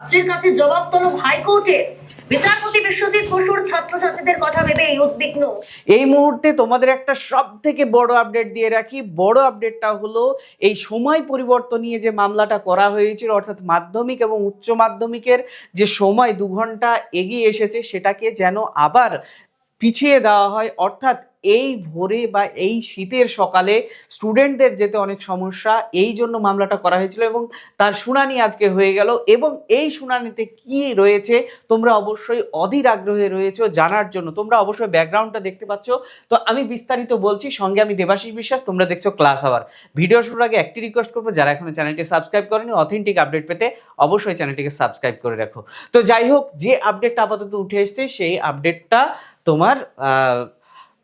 রাজ্যের কাছে জবাব তলব বসুর ছাত্রছাত্রীদের এই এই মুহূর্তে তোমাদের একটা সব থেকে বড় আপডেট দিয়ে রাখি। বড় আপডেটটা হলো, এই সময় পরিবর্তন নিয়ে যে মামলাটা করা হয়েছিল, অর্থাৎ মাধ্যমিক এবং উচ্চ মাধ্যমিকের যে সময় দু ঘণ্টা এগিয়ে এসেছে, সেটাকে যেন আবার পিছিয়ে দেওয়া হয়, অর্থাৎ এই ভোরে বা এই শীতের সকালে স্টুডেন্টদের যেতে অনেক সমস্যা। এই জন্য মামলাটা করা হয়েছিল এবং তার শুনানি আজকে হয়ে গেল এবং এই শুনানিতে কি রয়েছে তোমরা অবশ্যই অধীর আগ্রহে রয়েছে জানার জন্য। তোমরা অবশ্যই ব্যাকগ্রাউন্ডটা দেখতে পাচ্ছ। তো আমি বিস্তারিত বলছি, সঙ্গে আমি দেবাশিস বিশ্বাস, তোমরা দেখছ ক্লাস আওয়ার ভিডিও শুরুর আগে একটি রিকোয়েস্ট করব, যারা এখনও চ্যানেলটি সাবস্ক্রাইব করেনি অথেন্টিক আপডেট পেতে অবশ্যই চ্যানেলটিকে সাবস্ক্রাইব করে রাখো। তো যাই হোক, যে আপডেটটা আপাতত উঠে এসছে, সেই আপডেটটা তোমার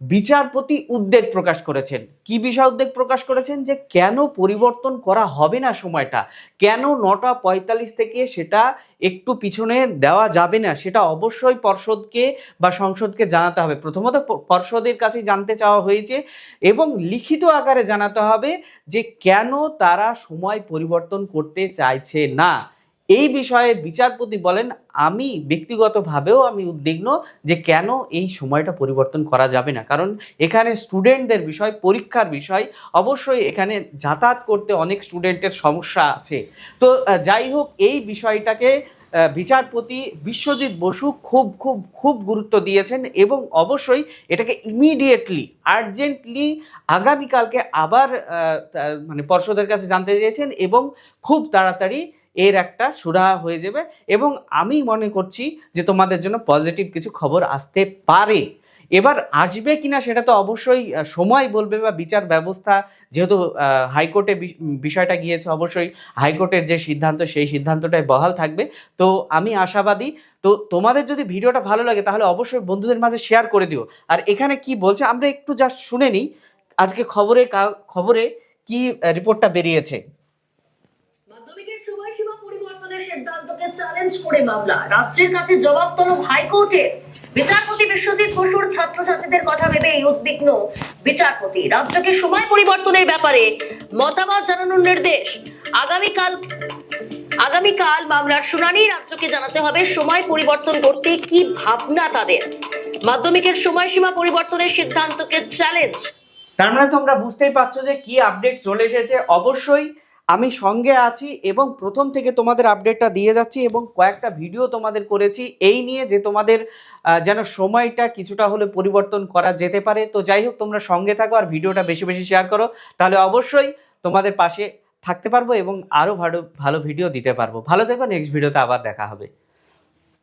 বিচারপতি উদ্বেগ প্রকাশ করেছেন। কি বিষয় উদ্বেগ প্রকাশ করেছেন যে কেন পরিবর্তন করা হবে না সময়টা? কেন নটা পঁয়তাল্লিশ থেকে সেটা একটু পিছনে দেওয়া যাবে না? সেটা অবশ্যই পর্ষদকে বা সংসদকে জানাতে হবে। প্রথমত পর্ষদের কাছে জানতে চাওয়া হয়েছে এবং লিখিত আকারে জানাতে হবে যে কেন তারা সময় পরিবর্তন করতে চাইছে না। এই বিষয়ে বিচারপতি বলেন, আমি ব্যক্তিগতভাবেও আমি উদ্বিগ্ন যে কেন এই সময়টা পরিবর্তন করা যাবে না। কারণ এখানে স্টুডেন্টদের বিষয়, পরীক্ষার বিষয়, অবশ্যই এখানে যাতায়াত করতে অনেক স্টুডেন্টের সমস্যা আছে। তো যাই হোক, এই বিষয়টাকে বিচারপতি বিশ্বজিৎ বসু খুব খুব খুব গুরুত্ব দিয়েছেন এবং অবশ্যই এটাকে ইমিডিয়েটলি আর্জেন্টলি আগামীকালকে আবার মানে পর্ষদের কাছে জানতে চেয়েছেন এবং খুব তাড়াতাড়ি এর একটা সুরাহা হয়ে যাবে এবং আমি মনে করছি যে তোমাদের জন্য পজিটিভ কিছু খবর আসতে পারে। এবার আসবে কিনা সেটা তো অবশ্যই সময় বলবে বা বিচার ব্যবস্থা, যেহেতু হাইকোর্টে বিষয়টা গিয়েছে অবশ্যই, হাইকোর্টের যে সিদ্ধান্ত, সেই সিদ্ধান্তটাই বহাল থাকবে। তো আমি আশাবাদী, তো তোমাদের যদি ভিডিওটা ভালো লাগে তাহলে অবশ্যই বন্ধুদের মাঝে শেয়ার করে দিও। আর এখানে কি বলছে, আমরা একটু জাস্ট শুনে নিই, আজকে খবরে খবরে কি রিপোর্টটা বেরিয়েছে মাধ্যমিকের সময়সীমা পরিবর্তনের সিদ্ধান্তকে চ্যালেঞ্জ করে মামলা। রাজ্যের কাছে জবাব তলব হাইকোর্টের বিচারপতি বিশ্বজিৎ বসুর ছাত্রছাত্রীদের কথা ভেবে এই উদ্বিগ্ন বিচারপতি। রাজ্যকে সময় পরিবর্তনের ব্যাপারে মতামত জানানোর নির্দেশ। আগামীকাল আগামীকাল মামলার শুনানি রাজ্যকে জানাতে হবে সময় পরিবর্তন করতে কি ভাবনা তাদের। মাধ্যমিকের সময়সীমা পরিবর্তনের সিদ্ধান্তকে চ্যালেঞ্জ তার মানে তোমরা বুঝতেই পারছ যে কি আপডেট চলে এসেছে। অবশ্যই আমি সঙ্গে আছি এবং প্রথম থেকে তোমাদের আপডেটটা দিয়ে যাচ্ছি এবং কয়েকটা ভিডিও তোমাদের করেছি। এই নিয়ে যে তোমাদের যেন সময়টা কিছুটা হলে পরিবর্তন করা যেতে পারে। তো যাই হোক, তোমরা সঙ্গে থাকো আর ভিডিওটা বেশি বেশি শেয়ার করো। তাহলে অবশ্যই তোমাদের পাশে থাকতে পারব এবং আরও ভালো ভালো ভিডিও দিতে পারব। ভালো থেকো নেক্সট ভিডিওতে আবার দেখা হবে।